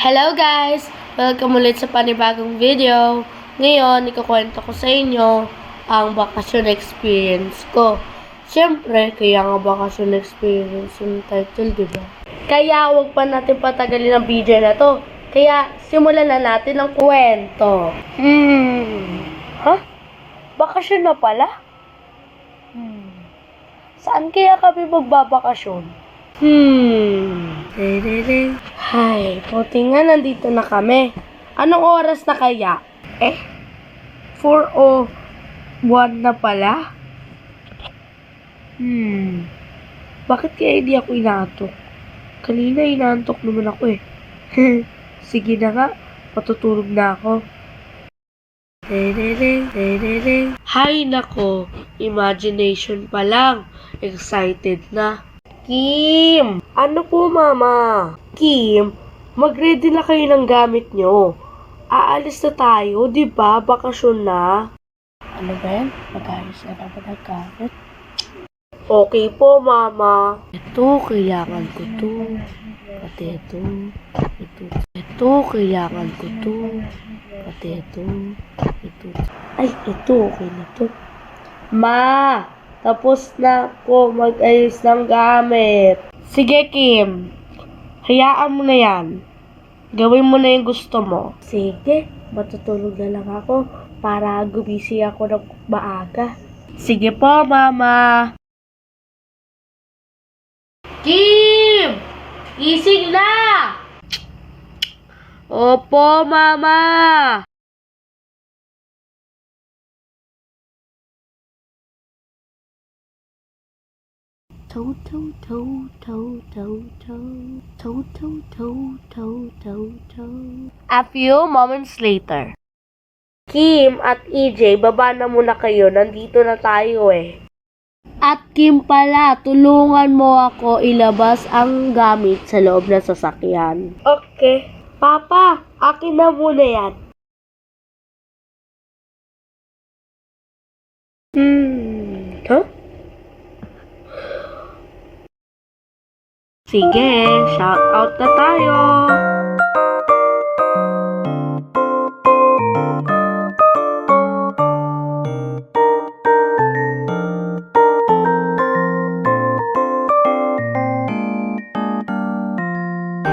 Hello guys! Welcome ulit sa panibagong video. Ngayon, ikukwento ko sa inyo ang bakasyon experience ko. Siyempre, kaya nga bakasyon experience yung title, di ba? Kaya wag pa natin patagalin ang video na to. Kaya simulan na natin ang kwento. Hmm. Ha? Bakasyon na pala? Hmm. Saan kaya kami magbabakasyon? Hmm. Hay, puti nga nandito na kami. Anong oras na kaya? Eh? 4 o 1 na pala? Hmm. Bakit kaya hindi ako inaantok? Kanina inaantok naman ako eh. Sige na nga, patutulog na ako. Hay nako, imagination pa lang. Excited na. Kim! Ano po, Mama? Kim, mag-ready na kayo ng gamit nyo. Aalis na tayo, di ba? Bakasyon na. Ano ba yan? Mag-ayos na ba ng gamit? Okay po, Mama. Ito, kailangan ko to. Pati ito. Ito. Ito, kailangan ko to. Pati ito. Ito. Ay, ito, okay na to. Ma! Tapos na po mag-ayos ng gamit. Sige, Kim. Hayaan mo na yan. Gawin mo na yung gusto mo. Sige, matutulog na lang ako para gumisi ako ng maaga. Sige po, Mama. Kim! Gising na! Opo, Mama! Toe, toe, toe, toe, toe, toe, toe, toe, toe, toe, toe, toe. A few moments later. Kim at EJ, baba na muna kayo. Nandito na tayo eh. At Kim pala, tulungan mo ako ilabas ang gamit sa loob ng sasakyan. Okay. Papa, akin na muna yan. Hmm, huh? Sige, shout out na tayo.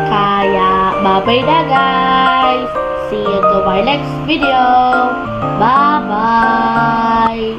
Kaya, bye-bye na guys. See you to my next video. Bye!